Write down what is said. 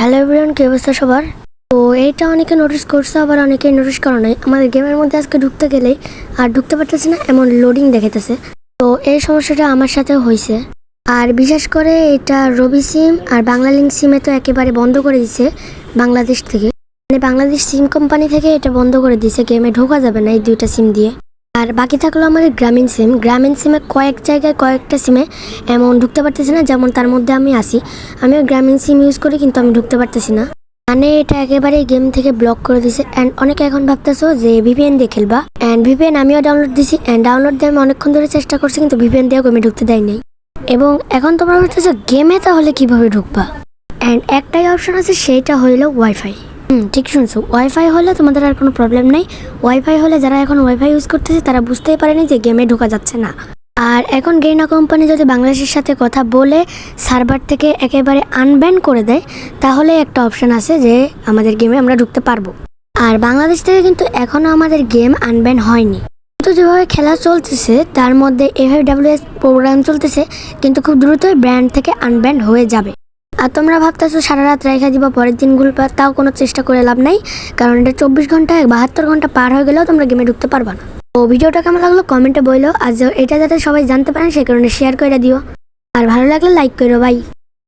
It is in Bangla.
হ্যালো এভরিওয়ান কি অবস্থা সবার? তো এইটা অনেকে নোটিস করছে, আবার অনেকে নোটিস করে নাই। আমাদের গেমের মধ্যে আজকে ঢুকতে গেলেই আর ঢুকতে পারতেছে না, এমন লোডিং দেখাইতেছে। তো এই সমস্যাটা আমার সাথে হয়েছে আর বিশেষ করে এটা রবি সিম আর বাংলা লিঙ্ক সিমে তো একেবারে বন্ধ করে দিছে বাংলাদেশ থেকে। মানে বাংলাদেশ সিম কোম্পানি থেকে এটা বন্ধ করে দিছে গেমে ঢোকা যাবে না এই দুইটা সিম দিয়ে। আর বাকি থাকল আমাদের গ্রামীণ সিম। গ্রামীণ সিমে কয়েক জায়গায় কয়েকটা সিমে এমন ঢুকতে পারতেছি না, যেমন তার মধ্যে আমি আসি আমিও গ্রামীণ সিম ইউজ করি, কিন্তু আমি ঢুকতে পারতেছি না। মানে এটা একেবারে গেম থেকে ব্লক করে দিছে। অ্যান্ড অনেকে এখন ভাবতেছো যে ভিপিএন দিয়ে খেলবা। অ্যান্ড ভিপিএন আমিও ডাউনলোড দিছি। অ্যান্ড ডাউনলোড দিয়ে আমি অনেকক্ষণ ধরে চেষ্টা করছি, কিন্তু ভিপিএন দিয়েও গেমে ঢুকতে দেয় নাই। এবং এখন তোমরা ভাবতেছো গেমে তাহলে কীভাবে ঢুকবা? অ্যান্ড একটাই অপশন আছে সেইটা হইল ওয়াইফাই হুম, ঠিক শুনছো। ওয়াইফাই হলে তোমাদের আর কোনো প্রবলেম নেই। ওয়াইফাই হলে যারা এখন ওয়াইফাই ইউজ করতেছে, তারা বুঝতেই পারেনি যে গেমে ঢোকা যাচ্ছে না। আর এখন গেইনা কোম্পানি যদি বাংলাদেশের সাথে কথা বলে সার্ভার থেকে একেবারে আনব্যান করে দেয়, তাহলে একটা অপশন আছে যে আমাদের গেমে আমরা ঢুকতে পারব। আর বাংলাদেশ থেকে কিন্তু এখনও আমাদের গেম আনব্যান হয়নি। কিন্তু যেভাবে খেলা চলতেছে, তার মধ্যে এভাবে ডাব্লিউএস প্রোগ্রাম চলতেছে, কিন্তু খুব দ্রুতই ব্র্যান্ড থেকে আনব্যান্ড হয়ে যাবে। আর তোমরা ভাবতেছো সারা রাত রেখে দিবা, পরের দিনগুলো তাও কোনো চেষ্টা করে লাভ নাই, কারণ এটা চব্বিশ ঘণ্টা বাহাত্তর ঘণ্টা পার হয়ে গেলেও তোমরা গেমে ঢুকতে পারবা না। তো ভিডিওটা কেমন লাগল কমেন্টে বলল আর এটা যাতে সবাই জানতে পারেন সেই কারণে শেয়ার করে দিও। আর ভালো লাগলে লাইক করো বাই